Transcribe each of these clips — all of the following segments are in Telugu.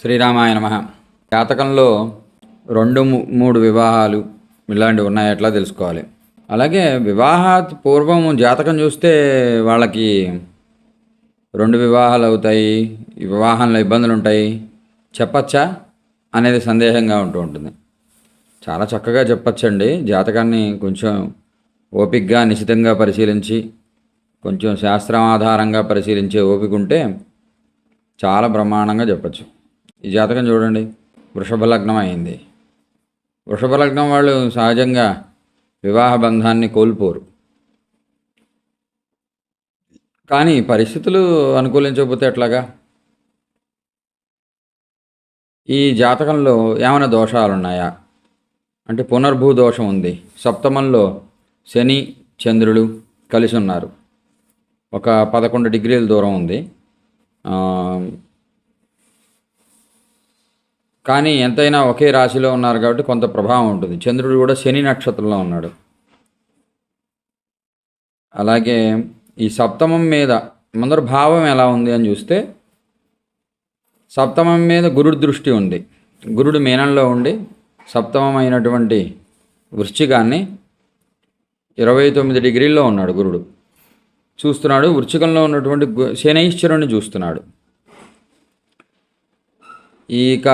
శ్రీరామాయ నమ. జాతకంలో రెండు మూడు వివాహాలు ఇలాంటివి ఉన్నాయి ఎట్లా తెలుసుకోవాలి? అలాగే వివాహాత్ పూర్వం జాతకం చూస్తే వాళ్ళకి రెండు వివాహాలు అవుతాయి వివాహంలో ఇబ్బందులు ఉంటాయి. చెప్పచ్చా? అనేది సందేహంగా ఉంటూ ఉంటుంది. చాలా చక్కగా చెప్పచ్చండి. జాతకాన్ని కొంచెం ఓపిక్గా నిశితంగా పరిశీలించి కొంచెం శాస్త్రం ఆధారంగా పరిశీలించే ఓపిక ఉంటే చాలా బ్రహ్మాండంగా చెప్పచ్చు. ఈ జాతకం చూడండి. వృషభ లగ్నం అయింది. వృషభ లగ్నం వాళ్ళు సహజంగా వివాహ బంధాన్ని కోల్పోరు. కానీ పరిస్థితులు అనుకూలించకపోతే ఎట్లాగా? ఈ జాతకంలో ఏమైనా దోషాలు ఉన్నాయా? అంటే పునర్భూ దోషం ఉంది. సప్తమంలో శని చంద్రుడు కలిసి ఉన్నారు. ఒక పదకొండు డిగ్రీల దూరం ఉంది. కానీ ఎంతైనా ఒకే రాశిలో ఉన్నారు కాబట్టి కొంత ప్రభావం ఉంటుంది. చంద్రుడు కూడా శని నక్షత్రంలో ఉన్నాడు. అలాగే ఈ సప్తమం మీద ముందర భావం ఎలా ఉంది అని చూస్తే సప్తమం మీద గురుడు దృష్టి ఉంది. గురుడు మీనంలో ఉండి సప్తమం అయినటువంటి వృశ్చికాన్ని ఇరవై తొమ్మిది డిగ్రీల్లో ఉన్నాడు గురుడు. చూస్తున్నాడు వృశ్చికంలో ఉన్నటువంటి శనైశ్వరుణ్ణి శనైశ్వరుని చూస్తున్నాడు. ఇక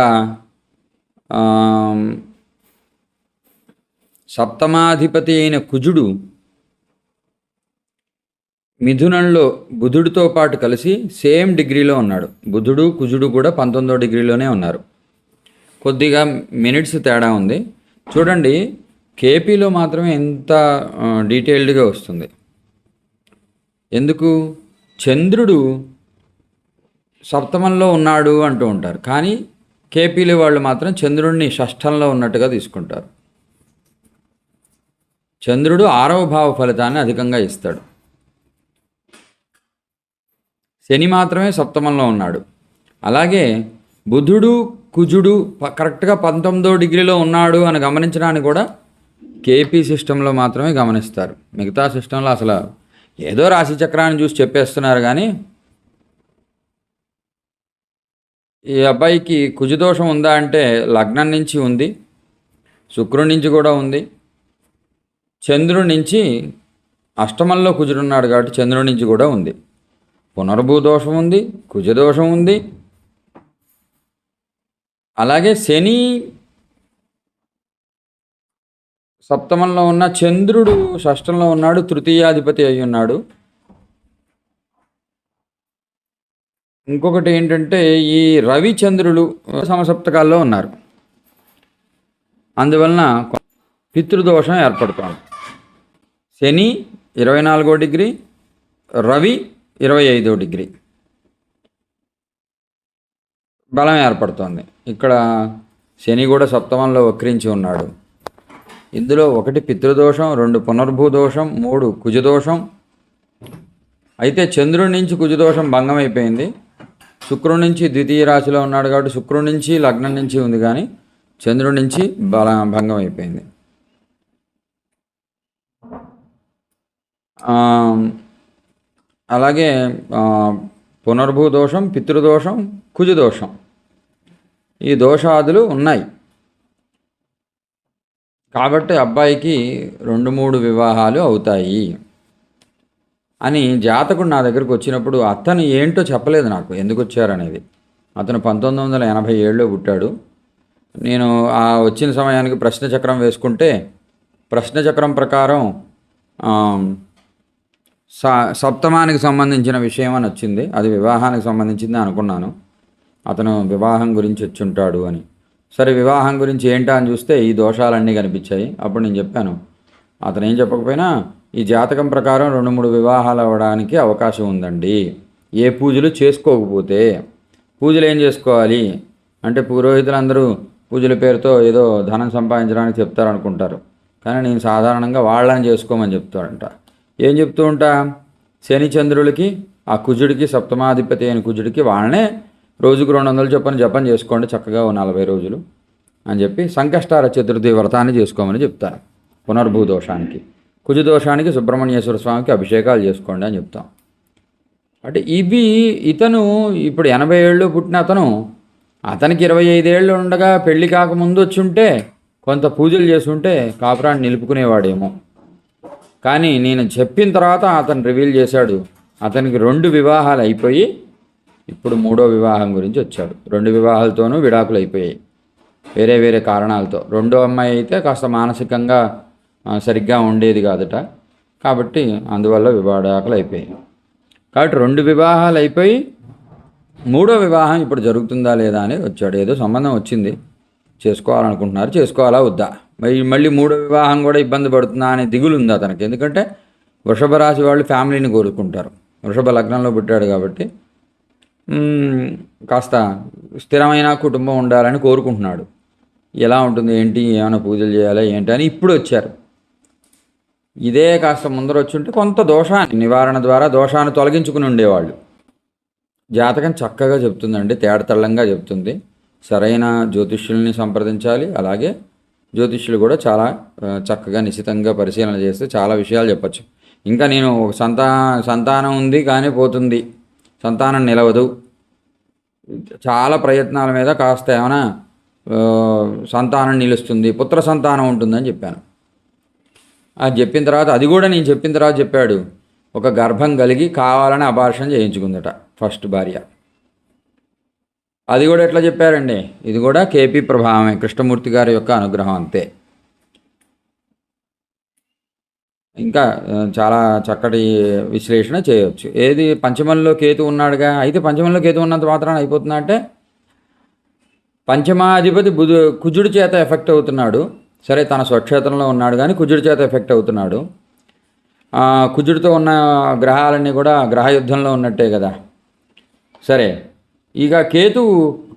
సప్తమాధిపతి అయిన కుజుడు మిథునంలో బుధుడితో పాటు కలిసి సేమ్ డిగ్రీలో ఉన్నాడు. బుధుడు కుజుడు కూడా పంతొమ్మిదో డిగ్రీలోనే ఉన్నారు. కొద్దిగా మినిట్స్ తేడా ఉంది. చూడండి కేపీలో మాత్రమే ఎంత డీటెయిల్డ్గా వస్తుంది. ఎందుకు? చంద్రుడు సప్తమంలో ఉన్నాడు అంటూ ఉంటారు. కానీ కేపీలు వాళ్ళు మాత్రం చంద్రుడిని షష్ఠంలో ఉన్నట్టుగా తీసుకుంటారు. చంద్రుడు ఆరవ భావ ఫలితాన్ని అధికంగా ఇస్తాడు. శని మాత్రమే సప్తమంలో ఉన్నాడు. అలాగే బుధుడు కుజుడు కరెక్ట్గా పంతొమ్మిదో డిగ్రీలో ఉన్నాడు అని గమనించడానికి కూడా కేపీ సిస్టంలో మాత్రమే గమనిస్తారు. మిగతా సిస్టంలో అసలు ఏదో రాశి చక్రాన్ని చూసి చెప్పేస్తున్నారు కానీ ఈ అబ్బాయికి కుజదోషం ఉందా అంటే లగ్నం నుంచి ఉంది శుక్రుడి నుంచి కూడా ఉంది చంద్రుడి నుంచి అష్టమంలో కుజుడున్నాడు కాబట్టి చంద్రుడి నుంచి కూడా ఉంది. పునర్భూదోషం ఉంది కుజదోషం ఉంది. అలాగే శని సప్తమంలో ఉన్న చంద్రుడు షష్టంలో ఉన్నాడు తృతీయాధిపతి అయి ఉన్నాడు. ఇంకొకటి ఏంటంటే ఈ రవిచంద్రులు సమసప్తకాల్లో ఉన్నారు. అందువలన పితృదోషం ఏర్పడుతోంది. శని ఇరవై నాలుగో డిగ్రీ రవి ఇరవై ఐదో డిగ్రీ. బలం ఏర్పడుతోంది. ఇక్కడ శని కూడా సప్తమంలో వక్రించి ఉన్నాడు. ఇందులో ఒకటి పితృదోషం రెండు పునర్భూ దోషం మూడు కుజదోషం. అయితే చంద్రుడి నుంచి కుజదోషం భంగం అయిపోయింది శుక్రుడి నుంచి ద్వితీయ రాశిలో ఉన్నాడు కాబట్టి శుక్రుడి నుంచి లగ్నం నుంచి ఉంది కానీ చంద్రుడి నుంచి బల భంగం అయిపోయింది. అలాగే పునర్భూ దోషం పితృదోషం కుజదోషం. ఈ దోషాదులు ఉన్నాయి. కాబట్టి అబ్బాయికి రెండు మూడు వివాహాలు అవుతాయి. అని జాతకుడు నా దగ్గరకు వచ్చినప్పుడు అతను ఏంటో చెప్పలేదు నాకు ఎందుకు వచ్చారనేది. అతను పంతొమ్మిది వందల ఎనభై ఏడులో పుట్టాడు. నేను ఆ వచ్చిన సమయానికి ప్రశ్న చక్రం వేసుకుంటే ప్రశ్న చక్రం ప్రకారం స సప్తమానికి సంబంధించిన విషయం అని వచ్చింది. అది వివాహానికి సంబంధించింది అనుకున్నాను. అతను వివాహం గురించి వచ్చి ఉంటాడు అని. సరే వివాహం గురించి ఏంటా అని చూస్తే ఈ దోషాలన్నీ కనిపించాయి. అప్పుడు నేను చెప్పాను అతను ఏం చెప్పకపోయినా ఈ జాతకం ప్రకారం రెండు మూడు వివాహాలు అవ్వడానికి అవకాశం ఉందండి. ఏ పూజలు చేసుకోకపోతే పూజలు ఏం చేసుకోవాలి? అంటే పురోహితులందరూ పూజల పేరుతో ఏదో ధనం సంపాదించడానికి చెప్తారనుకుంటారు. కానీ నేను సాధారణంగా వాళ్ళని చేసుకోమని చెప్తాడంట ఏం చెప్తూ ఉంటా? శని చంద్రులకి ఆ కుజుడికి సప్తమాధిపతి అయిన కుజుడికి వాళ్ళనే రోజుకు రెండు వందలు చొప్పున జపం చేసుకోండి చక్కగా ఓ నలభై రోజులు అని చెప్పి సంకష్టార చతుర్థి వ్రతాన్ని చేసుకోమని చెప్తారు పునర్భూ దోషానికి కుజదోషానికి సుబ్రహ్మణ్యేశ్వర స్వామికి అభిషేకాలు చేసుకోండి అని చెప్తాం. అంటే ఇవి ఇతను ఇప్పుడు ఎనభై ఏళ్ళు పుట్టిన అతను అతనికి ఇరవై ఐదేళ్ళు ఉండగా పెళ్ళి కాకముందు వచ్చి ఉంటే కొంత పూజలు చేసుంటే కాపురాన్ని నిలుపుకునేవాడేమో. కానీ నేను చెప్పిన తర్వాత అతను రివీల్ చేశాడు. అతనికి రెండు వివాహాలు అయిపోయి ఇప్పుడు మూడో వివాహం గురించి వచ్చాడు. రెండు వివాహాలతోనూ విడాకులు అయిపోయాయి. వేరే వేరే కారణాలతో. రెండో అమ్మాయి అయితే కాస్త మానసికంగా సరిగ్గా ఉండేది కాదట. కాబట్టి అందువల్ల వివాడాకులు అయిపోయాయి. కాబట్టి రెండు వివాహాలు అయిపోయి మూడో వివాహం ఇప్పుడు జరుగుతుందా లేదా అని వచ్చాడు. ఏదో సంబంధం వచ్చింది. చేసుకోవాలనుకుంటున్నారు చేసుకోవాలా వద్దా? మరి మళ్ళీ మూడో వివాహం కూడా ఇబ్బంది పడుతుందా అనే దిగులు ఉంది అతనికి ఎందుకంటే వృషభ రాశి వాళ్ళు ఫ్యామిలీని కోరుకుంటారు. వృషభ లగ్నంలో పుట్టాడు కాబట్టి కాస్త స్థిరమైన కుటుంబం ఉండాలని కోరుకుంటున్నాడు. ఎలా ఉంటుంది ఏంటి ఏమైనా పూజలు చేయాలా ఏంటి అని ఇప్పుడు వచ్చారు. ఇదే కాస్త ముందర వచ్చుంటే కొంత దోషాన్ని నివారణ ద్వారా దోషాన్ని తొలగించుకుని ఉండేవాళ్ళు. జాతకం చక్కగా చెప్తుందండి తేడతళ్ళంగా చెప్తుంది. సరైన జ్యోతిష్యుల్ని సంప్రదించాలి. అలాగే జ్యోతిష్యులు కూడా చాలా చక్కగా నిశితంగా పరిశీలన చేస్తే చాలా విషయాలు చెప్పచ్చు. ఇంకా నేను ఒక సంతా సంతానం ఉంది కానీ పోతుంది. సంతానం నిలవదు. చాలా ప్రయత్నాల మీద కాస్త ఏమైనా సంతానం నిలుస్తుంది పుత్ర సంతానం ఉంటుందని చెప్పాను. అది చెప్పిన తర్వాత అది కూడా నేను చెప్పిన తర్వాత చెప్పాడు ఒక గర్భం కలిగి కావాలని అభార్షణ చేయించుకుందట ఫస్ట్ భార్య. అది కూడా ఎట్లా చెప్పారండి? ఇది కూడా కేపీ ప్రభావమే కృష్ణమూర్తి గారి యొక్క అనుగ్రహం అంతే. ఇంకా చాలా చక్కటి విశ్లేషణ చేయవచ్చు ఏది పంచమంలో కేతు ఉన్నాడుగా? అయితే పంచమంలో కేతు ఉన్నంత మాత్రాన అయిపోతుందంటే పంచమాధిపతి బుధు కుజుడి చేత ఎఫెక్ట్ అవుతున్నాడు. సరే తన స్వక్షేత్రంలో ఉన్నాడు కానీ కుజుడి చేత ఎఫెక్ట్ అవుతున్నాడు. కుజుడితో ఉన్న గ్రహాలన్నీ కూడా గ్రహయుద్ధంలో ఉన్నట్టే కదా. సరే ఇక కేతు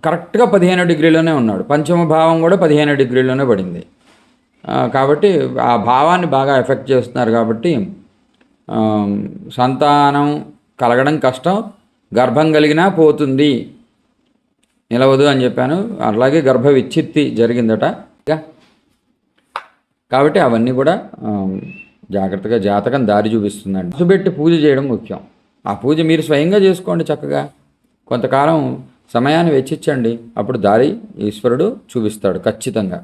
కరెక్ట్గా పదిహేను డిగ్రీలోనే ఉన్నాడు. పంచమ భావం కూడా పదిహేను డిగ్రీలోనే పడింది. కాబట్టి ఆ భావాన్ని బాగా ఎఫెక్ట్ చేస్తున్నారు కాబట్టి సంతానం కలగడం కష్టం గర్భం కలిగినా పోతుంది. నిలవదు అని చెప్పాను. అలాగే గర్భ విచ్ఛిత్తి జరిగిందట. ఇక కాబట్టి అవన్నీ కూడా జాగ్రత్తగా జాతకం దారి చూపిస్తుందండి. పసుపెట్టి పూజ చేయడం ముఖ్యం. ఆ పూజ మీరు స్వయంగా చేసుకోండి చక్కగా. కొంతకాలం సమయాన్ని వెచ్చించండి అప్పుడు దారి ఈశ్వరుడు చూపిస్తాడు ఖచ్చితంగా.